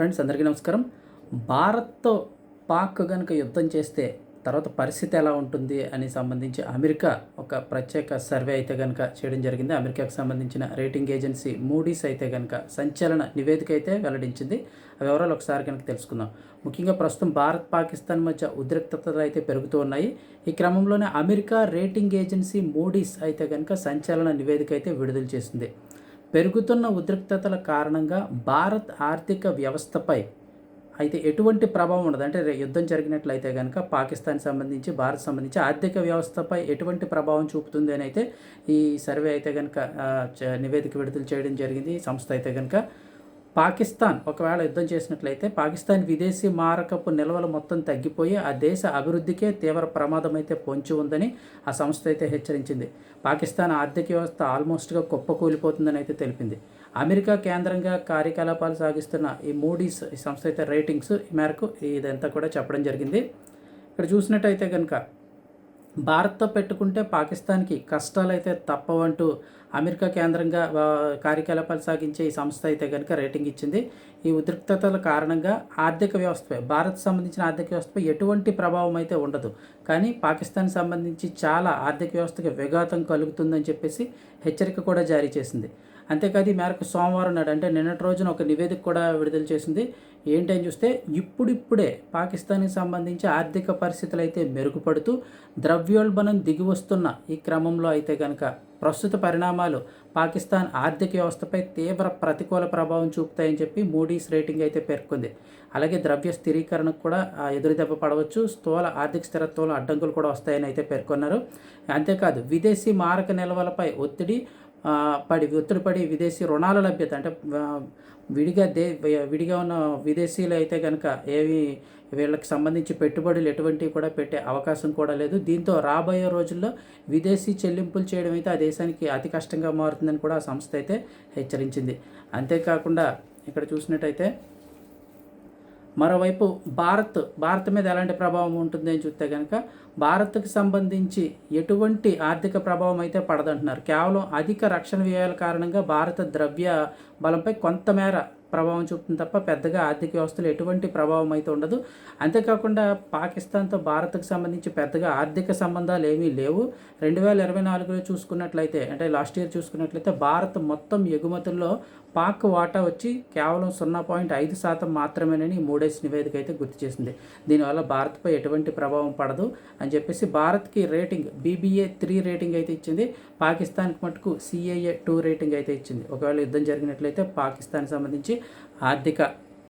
Friends అందరికీ నమస్కారం. భారత్తో పాక్ కనుక యుద్ధం చేస్తే తర్వాత పరిస్థితి ఎలా ఉంటుంది అని సంబంధించి అమెరికా ఒక ప్రత్యేక సర్వే అయితే కనుక చేయడం జరిగింది. అమెరికాకు సంబంధించిన రేటింగ్ ఏజెన్సీ మూడీస్ అయితే కనుక సంచలన నివేదిక అయితే వెల్లడించింది. ఆ వివరాలు ఒకసారి కనుక తెలుసుకుందాం. ముఖ్యంగా ప్రస్తుతం భారత్ పాకిస్తాన్ మధ్య ఉద్రిక్తతలు అయితే పెరుగుతూ ఉన్నాయి. ఈ క్రమంలోనే అమెరికా రేటింగ్ ఏజెన్సీ మూడీస్ అయితే కనుక సంచలన నివేదిక అయితే విడుదల చేసింది. పెరుగుతున్న ఉద్రిక్తతల కారణంగా భారత్ ఆర్థిక వ్యవస్థపై అయితే ఎటువంటి ప్రభావం ఉండదు. అంటే యుద్ధం జరిగినట్లయితే కనుక పాకిస్తాన్ సంబంధించి భారత్ సంబంధించి ఆర్థిక వ్యవస్థపై ఎటువంటి ప్రభావం చూపుతుంది అని అయితే ఈ సర్వే అయితే కనుక నివేదిక విడుదల చేయడం జరిగింది. ఈ సంస్థ అయితే కనుక పాకిస్తాన్ ఒకవేళ యుద్ధం చేసినట్లయితే పాకిస్తాన్ విదేశీ మారకపు నిల్వలు మొత్తం తగ్గిపోయి ఆ దేశ అభివృద్ధికే తీవ్ర ప్రమాదం అయితే పొంచి ఉందని ఆ సంస్థ అయితే హెచ్చరించింది. పాకిస్తాన్ ఆర్థిక వ్యవస్థ ఆల్మోస్ట్గా కుప్పకూలిపోతుందని అయితే తెలిపింది. అమెరికా కేంద్రంగా కార్యకలాపాలు సాగిస్తున్న ఈ మూడీస్ ఈ సంస్థ అయితే రేటింగ్స్ ఈ మేరకు ఇదంతా కూడా చెప్పడం జరిగింది. ఇక్కడ చూసినట్టయితే కనుక భారత్తో పెట్టుకుంటే పాకిస్తాన్కి కష్టాలు అయితే తప్పవంటూ అమెరికా కేంద్రంగా కార్యకలాపాలు సాగించే ఈ సంస్థ అయితే కనుక రేటింగ్ ఇచ్చింది. ఈ ఉద్రిక్తతల కారణంగా ఆర్థిక వ్యవస్థపై భారత్ సంబంధించిన ఆర్థిక వ్యవస్థపై ఎటువంటి ప్రభావం అయితే ఉండదు. కానీ పాకిస్తాన్ సంబంధించి చాలా ఆర్థిక వ్యవస్థకి విఘాతం కలుగుతుందని చెప్పేసి హెచ్చరిక కూడా జారీ చేసింది. అంతేకాదు ఈ మేరకు సోమవారం నాడు అంటే నిన్నటి రోజున ఒక నివేదిక కూడా విడుదల చేసింది. ఏంటని చూస్తే ఇప్పుడిప్పుడే పాకిస్తాన్కి సంబంధించి ఆర్థిక పరిస్థితులు అయితే మెరుగుపడుతూ ద్రవ్యోల్బణం దిగి వస్తున్న ఈ క్రమంలో అయితే కనుక ప్రస్తుత పరిణామాలు పాకిస్తాన్ ఆర్థిక వ్యవస్థపై తీవ్ర ప్రతికూల ప్రభావం చూపుతాయని చెప్పి మూడీస్ రేటింగ్ అయితే పేర్కొంది. అలాగే ద్రవ్య స్థిరీకరణకు కూడా ఎదురుదెబ్బ పడవచ్చు. స్థూల ఆర్థిక స్థిరత్వంలో అడ్డంకులు కూడా వస్తాయని అయితే పేర్కొన్నారు. అంతేకాదు విదేశీ మారక నిల్వలపై ఒత్తిడి పడి ఒత్తిడిపడి విదేశీ రుణాల లభ్యత అంటే విడిగా దే విడిగా ఉన్న విదేశీయులు అయితే కనుక ఏవి వీళ్ళకి సంబంధించి పెట్టుబడులు ఎటువంటివి కూడా పెట్టే అవకాశం కూడా లేదు. దీంతో రాబోయే రోజుల్లో విదేశీ చెల్లింపులు చేయడం అయితే ఆ దేశానికి అతి కష్టంగా మారుతుందని కూడా ఆ సంస్థ అయితే హెచ్చరించింది. అంతేకాకుండా ఇక్కడ చూసినట్టయితే మరోవైపు భారత్ భారత్ మీద ఎలాంటి ప్రభావం ఉంటుంది అని చూస్తే కనుక భారత్కి సంబంధించి ఎటువంటి ఆర్థిక ప్రభావం అయితే పడదంటున్నారు. కేవలం అధిక రక్షణ వ్యయాల కారణంగా భారత ద్రవ్య బలంపై కొంతమేర ప్రభావం చూపుతుంది తప్ప పెద్దగా ఆర్థిక వ్యవస్థలో ఎటువంటి ప్రభావం అయితే ఉండదు. అంతేకాకుండా పాకిస్తాన్తో భారత్కు సంబంధించి పెద్దగా ఆర్థిక సంబంధాలు ఏమీ లేవు. రెండు వేల ఇరవై నాలుగులో చూసుకున్నట్లయితే అంటే లాస్ట్ ఇయర్ చూసుకున్నట్లయితే భారత్ మొత్తం ఎగుమతుల్లో పాక్ వాటా వచ్చి కేవలం సున్నా పాయింట్ ఐదు శాతం మాత్రమేనని మూడేస్ నివేదిక అయితే గుర్తు చేసింది. దీనివల్ల భారత్పై ఎటువంటి ప్రభావం పడదు అని చెప్పేసి భారత్కి రేటింగ్ బీబీఏ త్రీ రేటింగ్ అయితే ఇచ్చింది. పాకిస్తాన్కి మటుకు సిఏఏ టూ రేటింగ్ అయితే ఇచ్చింది. ఒకవేళ యుద్ధం జరిగినట్లయితే పాకిస్తాన్ సంబంధించి ఆర్థిక